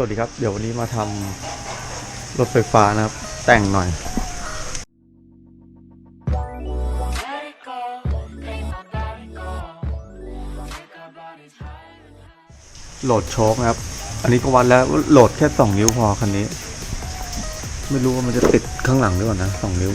สวัสดีครับ เดี๋ยววันนี้มาทำรถไฟฟ้านะครับ แต่งหน่อยโหลดโชคนะครับ อันนี้ก็วัดแล้วโหลดแค่สองนิ้วพอคันนี้ ไม่รู้ว่ามันจะติดข้างหลังด้วยนะสองนิ้ว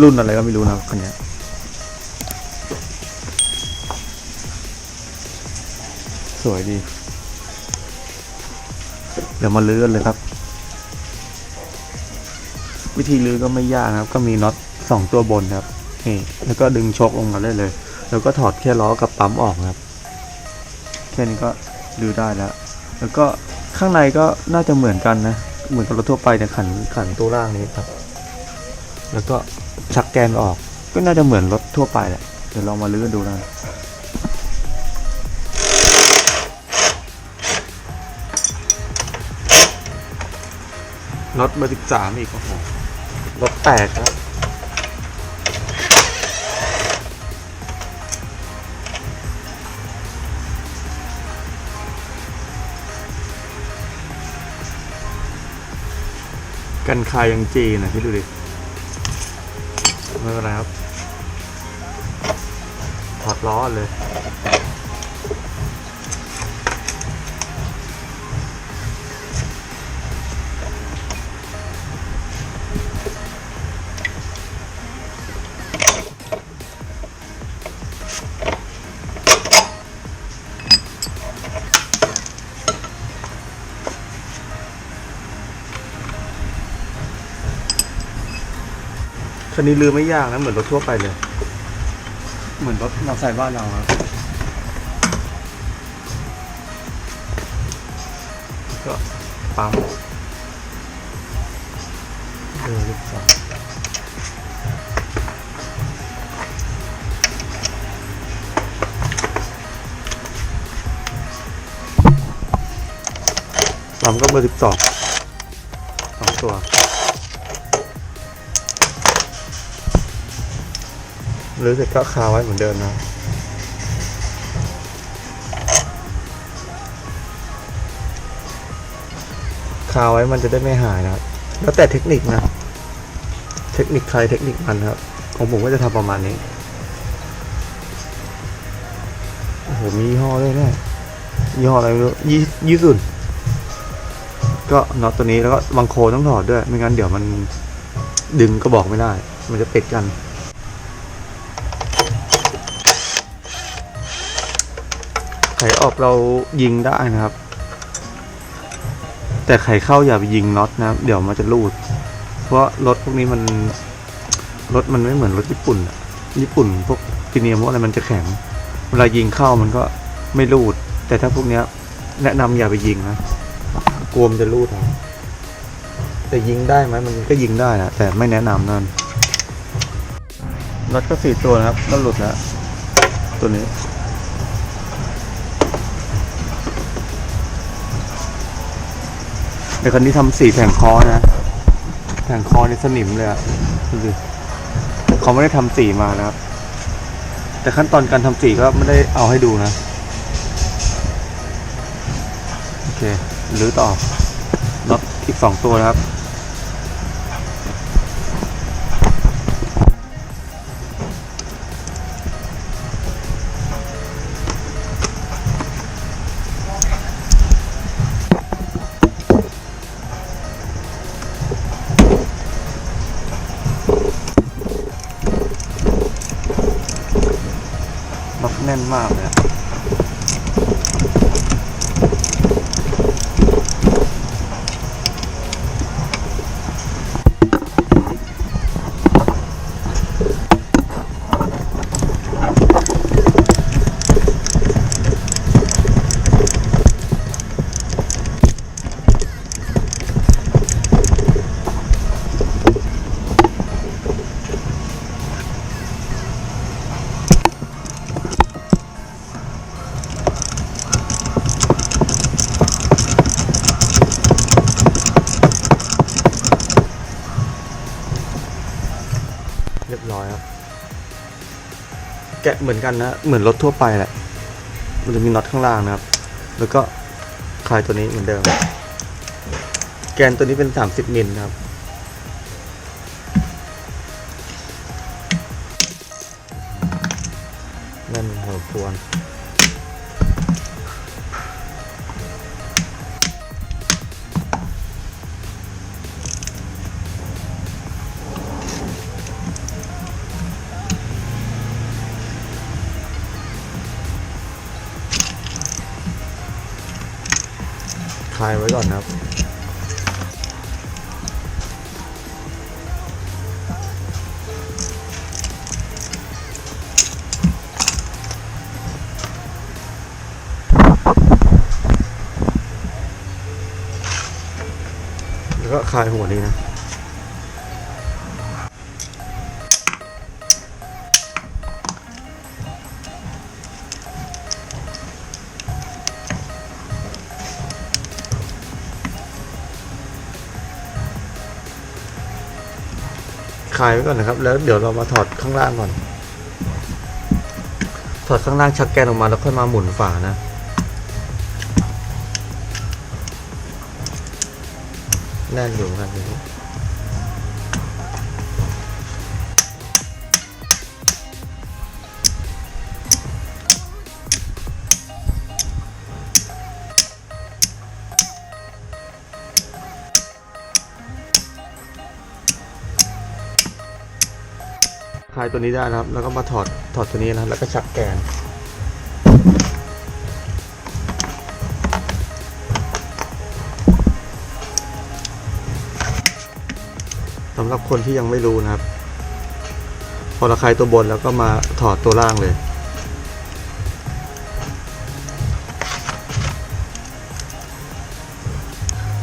รุ่นอะไรก็ไม่รู้นะคันนี้สวยดี เดี๋ยวมาลื้อกันเลยครับ วิธีลื้อก็ไม่ยากนะครับ ก็มีน็อตสองตัวบนครับนี่แล้วก็ดึงโชคลงมาได้เลย แล้วก็ถอดแค่ล้อกับปั๊มออกครับ แค่นี้ก็ดูได้แล้ว แล้วก็ข้างในก็น่าจะเหมือนกันนะ เหมือนกับรถทั่วไปแต่ขันขันตัวล่างนี้ครับ แล้วก็ชักแกนออก ก็น่าจะเหมือนรถทั่วไปแหละ เดี๋ยวลองมาลื้อกันดู นะรถเบอร์สิบสามอีกโอ้โหรถแตกครับกันคายยังจีนะพี่ดูดิไม่เป็นไรครับถอดล้อเลย คันนี้ลืมไม่ยากนะ เหมือนรถทั่วไปเลย เหมือนรถมอเตอร์ไซค์บ้านเราครับก็ปั๊มเออลูกสองปั๊มก็เบอร์สิบสอง หรือเสร็จก็คาไว้เหมือนเดิมนะคาไว้มันจะได้ไม่หายนะครับแล้วแต่เทคนิคนะ เทคนิคใครเทคนิคมันครับ ของผมก็จะทำประมาณนี้โอ้โหมียี่ห้อด้วยเนี่ยยี่ห้ออะไรไม่รู้ยี่ยี่สุนก็น็อตตัวนี้แล้วก็บางโคต้องถอดด้วย ไม่งั้นเดี๋ยวมันดึงก็บอกไม่ได้ มันจะติดกัน ไขออกเรายิงได้นะครับ แต่ไขเข้าอย่าไปยิงน็อตนะเดี๋ยวมันจะรูด เพราะรถพวกนี้มันรถมันไม่เหมือนรถญี่ปุ่นอะญี่ปุ่นพวกพีเนียมพวกอะไรมันจะแข็ง เวลายิงเข้ามันก็ไม่รูด แต่ถ้าพวกเนี้ยแนะนำอย่าไปยิงนะกลัวมันจะรูดเอาแต่ยิงได้ไหมมันก็ยิงได้นะแต่ไม่แนะนำนั่นน็อตก็สี่ตัวนะครับก็หลุดแล้วตัวนี้ แต่คันนี้ทำสีแผงคอนะแผงคอในสนิมเลยอะดูดิเขาไม่ได้ทำสีมานะครับ แต่ขั้นตอนการทำสีก็ไม่ได้เอาให้ดูนะ โอเคหรือต่อน็อตอีกสองตัวนะครับ เหมือนกันนะ เหมือนรถทั่วไปแหละ มันจะมีน็อตข้างล่างนะครับ แล้วก็คลายตัวนี้เหมือนเดิม แกนตัวนี้เป็นสามสิบมิลครับ นั่นหัวพวน ก่อนครับ แล้วก็คลายหัวนี้นะ คลายไว้ก่อนนะครับ แล้วเดี๋ยวเรามาถอดข้างล่างก่อน ถอดข้างล่างชักแกนออกมาแล้วค่อยมาหมุนฝานะแน่นอยู่ครับายตัวนี้ได้นะครับ แล้วก็มาถอดถอดตัวนี้นะครับ แล้วก็ชักแกนสำหรับคนที่ยังไม่รู้นะครับ พอระคายตัวบนแล้วก็มาถอดตัวล่างเลย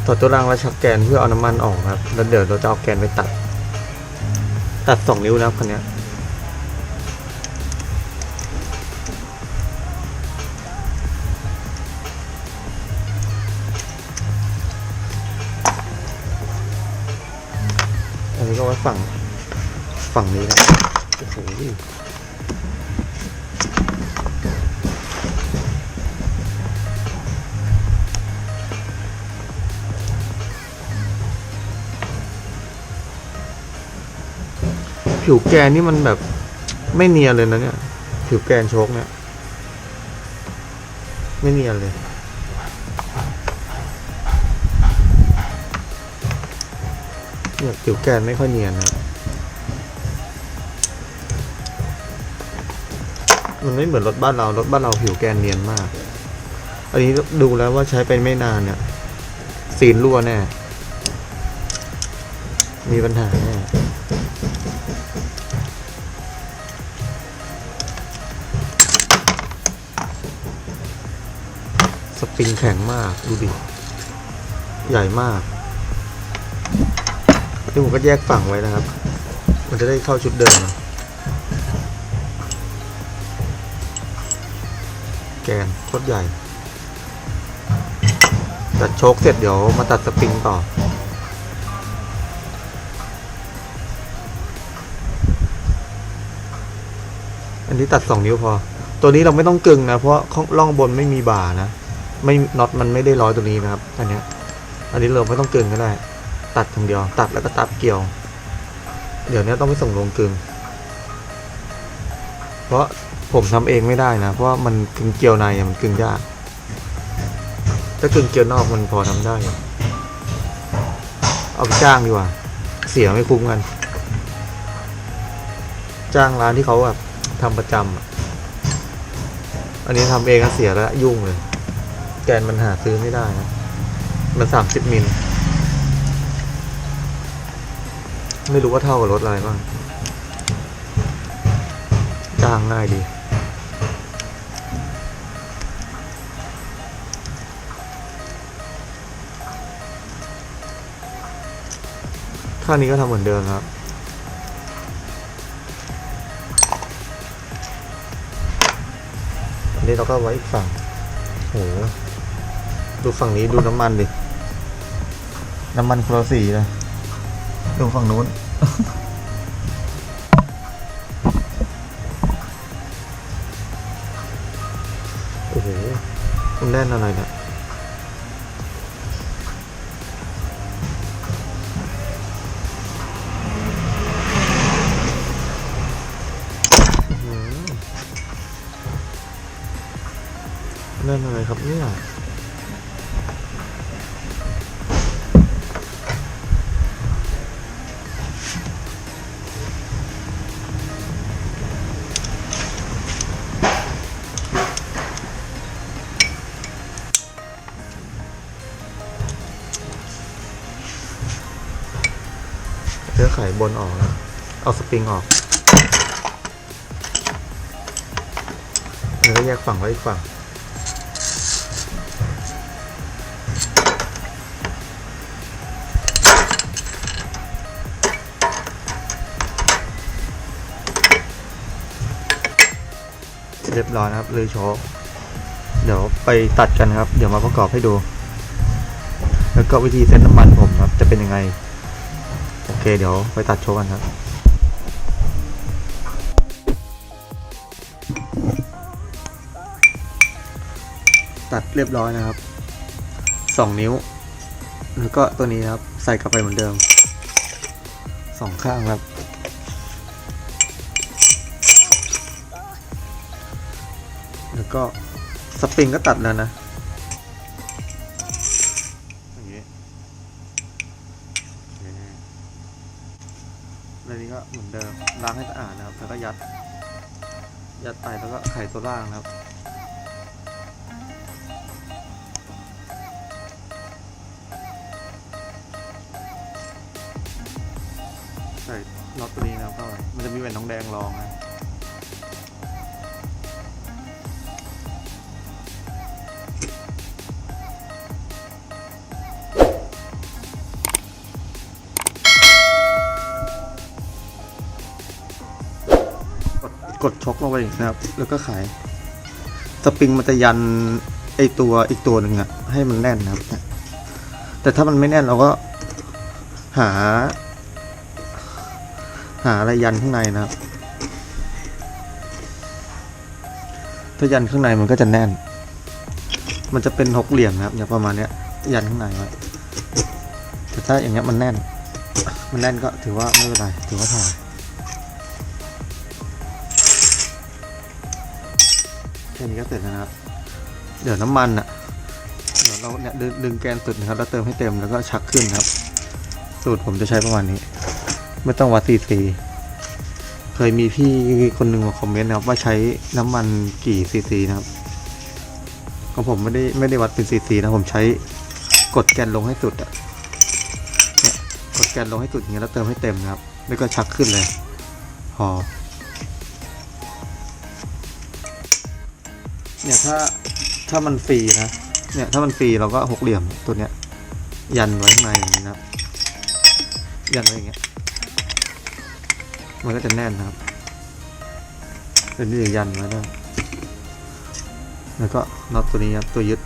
ถอดตัวล่างแล้วชักแกนเพื่อเอาน้ำมันออกครับ แล้วเดี๋ยวเราจะเอาแกนไปตัด ตัดสองนิ้วนะครับคันนี้ นี้ก็ไว้ฝั่งฝั่งนี้นะโอ้โหผิวแกนนี่มันแบบไม่เนียนเลยนะเนี่ย ผิวแกนโชกเนี่ย ไม่เนียนเลย ผิวแกนไม่ค่อยเนียนนะมันไม่เหมือนรถบ้านเรา รถบ้านเราผิวแกนเนียนมาก อันนี้ดูแล้วว่าใช้ไปไม่นานเนี่ยซีนรั่วแน่ มีปัญหาแน่สปริงแข็งมาก ดูดิ ใหญ่มาก นี่ผมก็แยกฝั่งไว้นะครับ มันจะได้เข้าชุดเดิมนะแกนโคตรใหญ่ ตัดโชคเสร็จเดี๋ยวมาตัดสปริงต่ออันนี้ตัดสองนิ้วพอ ตัวนี้เราไม่ต้องกึงนะ เพราะล่องบนไม่มีบ่านะ ไม่น็อตมันไม่ได้ร้อยตัวนี้นะครับ อันนี้ อันนี้เราไม่ต้องกึงก็ได้ ตัดทางเดียว ตัดแล้วก็ตับเกี่ยว เดี๋ยวนี้ต้องไปส่งโรงกึง เพราะผมทำเองไม่ได้นะ เพราะมันกึงเกี่ยวในมันกึงยาก ถ้ากึงเกี่ยวนอกมันพอทำได้ เอาไปจ้างดีกว่า เสียไม่คุ้มกัน จ้างร้านที่เขาแบบทำประจำอะอันนี้ทำเองก็เสียแล้วยุ่งเลย แกนมันหาซื้อไม่ได้นะ มันสามสิบมิล ไม่รู้ว่าเท่ากับรถอะไรบ้างจ้างง่ายดีท่านี้ก็ทำเหมือนเดิมครับอันนี้เราก็ไว้อีกฝั่งโหดูฝั่งนี้ดูน้ำมันดิ น้ำมันโคลสีเลย ดูฝั่งนู้น โอ้โห คุณเล่นอะไรเนี่ยเล่นอะไรครับเนี่ย ไขบนออกนะเอาสปริงออกแล้วก็แยกฝั่งไว้อีกฝั่งเรียบร้อยนะครับเลยโชว์เดี๋ยวไปตัดกันครับ เดี๋ยวมาประกอบให้ดู แล้วก็วิธีเซ็ตน้ำมันผมครับ จะเป็นยังไง เคเดี๋ยวไปตัดโชว์กันครับตัดเรียบร้อยนะครับสองนิ้ว แล้วก็ตัวนี้ครับ ใส่กลับไปเหมือนเดิมสองข้างครับ แล้วก็สปริงก็ตัดแล้วนะ เหมือนเดิมล้างให้สะอาดนะครับ แล้วก็ยัด ยัดไปแล้วก็ไขตัวล่างนะครับใส่ล็อตตัวนี้นะครับเข้าไปมันจะมีแหวนทองแดงรองนะ กดกดช็อคลงไปอีกนะครับ แล้วก็ขาย สปริงมันจะยันไอตัวอีกตัวหนึ่งอะให้มันแน่นนะครับ แต่ถ้ามันไม่แน่นเราก็หา หาอะไรยันข้างในนะครับ ถ้ายันข้างในมันก็จะแน่น มันจะเป็นหกเหลี่ยมนะครับอย่างประมาณเนี้ย ยันข้างในไว้แต่ถ้าอย่างเงี้ยมันแน่น มันแน่นก็ถือว่าไม่เป็นไร ถือว่าผ่า นแค่นี้ก็เสร็จแล้วนะครับ เดี๋ยวน้ำมันอะเดี๋ยวเราเนี่ยดึงดึงแกนสุดนะครับแล้วเติมให้เต็มแล้วก็ชักขึ้นครับ สูตรผมจะใช้ประมาณนี้ ไม่ต้องวัดซีซีเคยมีพี่คนหนึ่งมาคอมเมนต์นะครับ ว่าใช้น้ำมันกี่ซีซีนะครับของผมไม่ได้ไม่ได้วัดเป็นซีซีนะผมใช้กดแกนลงให้สุดอะเนี่ยกดแกนลงให้สุดอย่างเงี้ยแล้วเติมให้เต็มนะครับ แล้วก็ชักขึ้นเลยพอ เนี่ยถ้าถ้ามันฟรีนะ เนี่ยถ้ามันฟรีเราก็หกเหลี่ยมตัวเนี้ย ยันไว้ข้างในอย่างนี้นะครับยันไว้อย่างเงี้ย มันก็จะแน่นนะครับเป็นที่ยันไว้ได้ แล้วก็น็อตตัวนี้ครับตัวยึด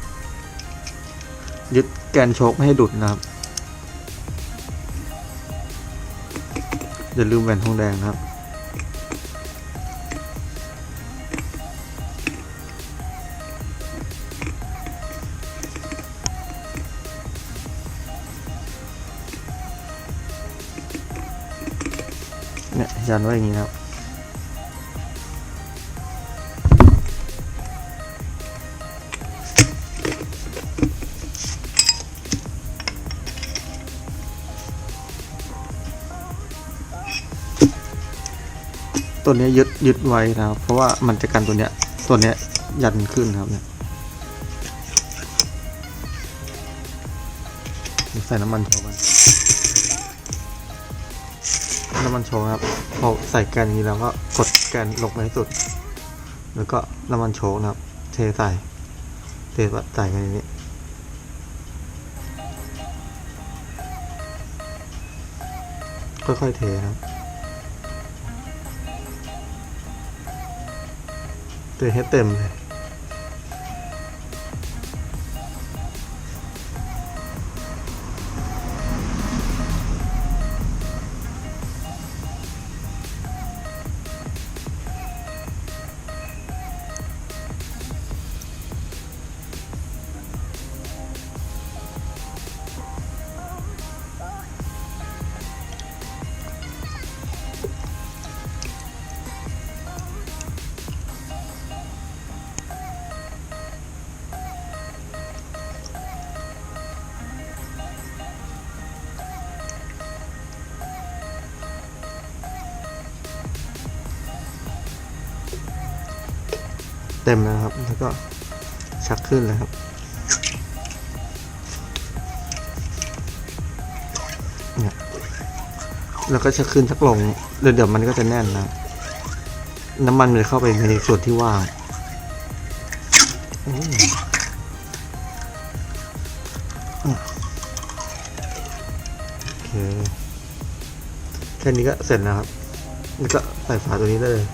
ยึดแกนโชคไม่ให้ดุดนะครับอย่าลืมแหวนทองแดงนะครับ ยันไว้อย่างนี้ครับตัวนี้ยึดยึดไว้นะครับ เพราะว่ามันจะกันตัวเนี้ยตัวเนี้ยยันขึ้นครับเนี่ยใส่น้ำมันโชว์กัน น้ำมันโชว์ครับ พอใส่แกนนี้แล้วก็กดแกนลงไปให้สุด แล้วก็น้ำมันโชว์นะครับ เทใส่ เทใส่กันอย่างนี้ค่อยๆเทนะครับเทให้เต็มเลย เต็มแล้วครับ แล้วก็ชักขึ้นเลยครับ เนี่ย แล้วก็ชักขึ้นชักลงเดี๋ยวเดี๋ยวมันก็จะแน่นนะ น้ำมันมันจะเข้าไปในส่วนที่ว่างอืมเนี่ยโอเค แค่นี้ก็เสร็จแล้วครับ แล้วก็ใส่ฝาตัวนี้ได้เลย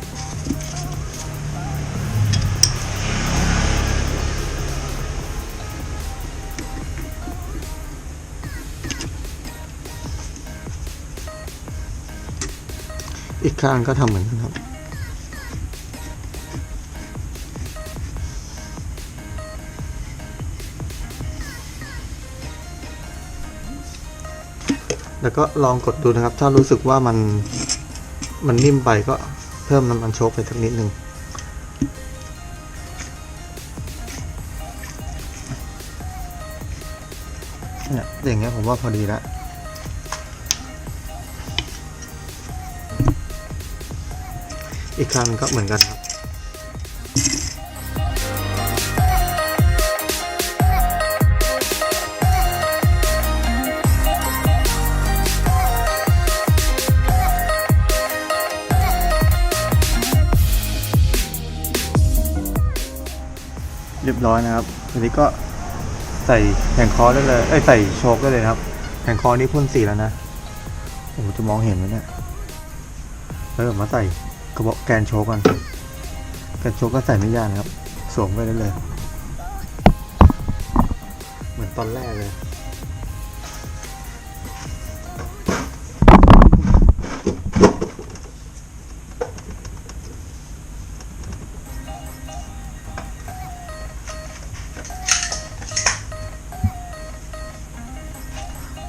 กข้างก็ทำเหมือนกันครับ แล้วก็ลองกดดูนะครับ ถ้ารู้สึกว่ามันมันนิ่มไปก็เพิ่มน้ำมันโชกไปสักนิดหนึ่งเนี่ยอย่างเงี้ยผมว่าพอดีแล้ว อีกครั้งก็เหมือนกันครับเรียบร้อยนะครับทีนี้ก็ใส่แผงคอได้เลยเอ้ยใส่โชคได้เลยครับแผงคอนี้พ่นสีแล้วนะ โอ้จะมองเห็นไหมเนี่ยแล้วมาใส่ ระบอกแกนโชกก่อนแกนโชกก็ใส่ไม่ยากนะครับสวมไปได้เลย เหมือนตอนแรกเลย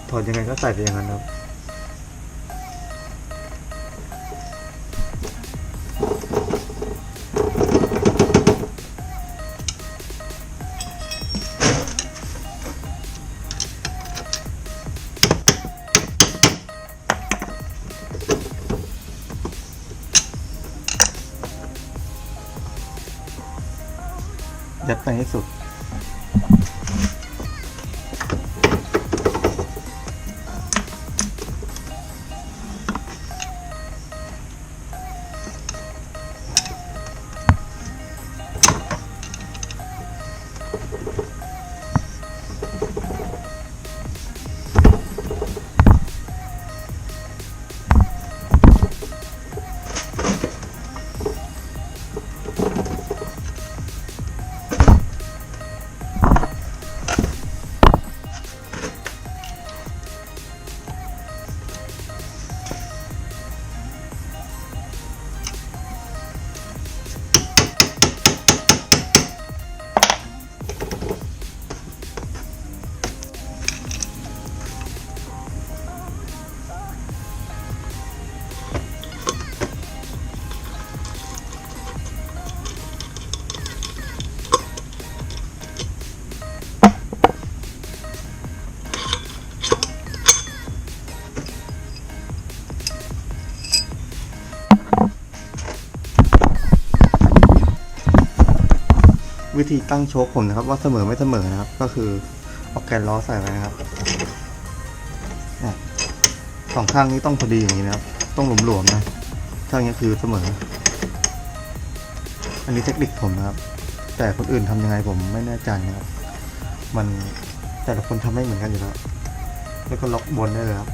ถอดยังไงก็ใส่ไปอย่างนั้นครับ ยัดไปให้สุด ธีตั้งโชคผมนะครับ ว่าเสมอไม่เสมอนะครับ ก็คือเอาแกนล้อใส่ไว้นะครับสองข้างนี้ต้องพอดีอย่างนี้นะครับ ต้องหลวมๆนะข้างนี้คือเสมอ อันนี้เทคนิคผมนะครับ แต่คนอื่นทำยังไงผมไม่แน่ใจนะครับ มันแต่ละคนทำไม่เหมือนกันอยู่แล้ว แล้วก็ล็อกบนได้เลยครับ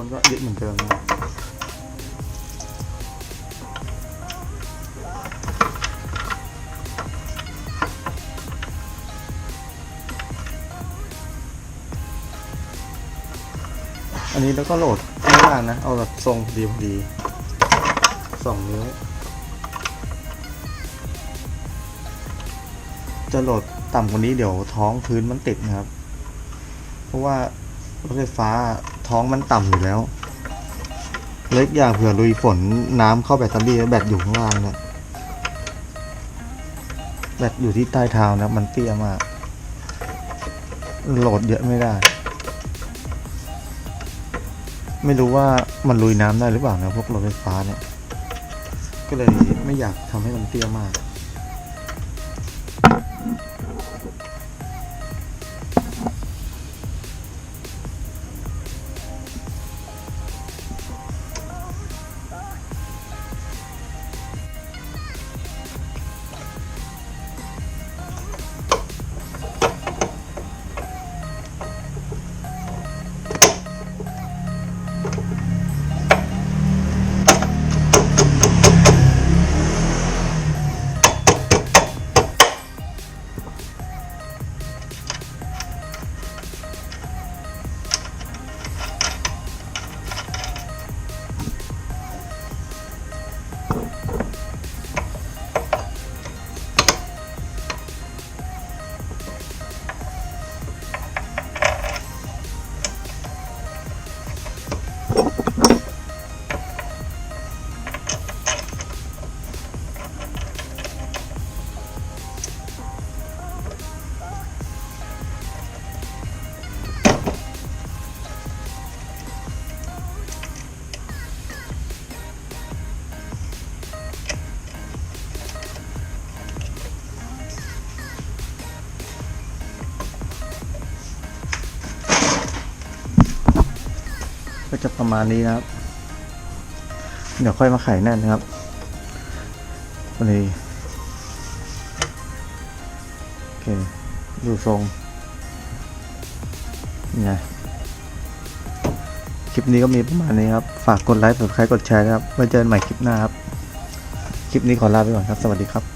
นก็ยึดเหมือนเดิมนะอันนี้แล้วก็โหลดไม่ยากนะ เอาแบบทรงพอดีพอดีสองนิ้ว จะโหลดต่ำกว่านี้เดี๋ยวท้องพื้นมันติดนะครับ เพราะว่ารถไฟฟ้า ท้องมันต่ำอยู่แล้ว เล็กอย่างเผื่อลุยฝนน้ำเข้าแบตเตอรี่แล้วแบตอยู่ข้างล่างเนี่ยแบตอยู่ที่ใต้เท้านะ มันเตี้ยมาก โหลดเยอะไม่ได้ ไม่รู้ว่ามันลุยน้ำได้หรือเปล่านะพวกรถไฟฟ้าเนี่ย ก็เลยไม่อยากทำให้มันเตี้ยมาก ประมาณนี้นะครับ เดี๋ยวค่อยมาไขแน่นนะครับวันนี้โอเคดูทรงนี่ไงคลิปนี้ก็มีประมาณนี้ครับ ฝากกดไลค์กดใครกดแชร์นะครับไว้เจอกันใหม่คลิปหน้าครับ คลิปนี้ขอลาไปก่อนครับ สวัสดีครับ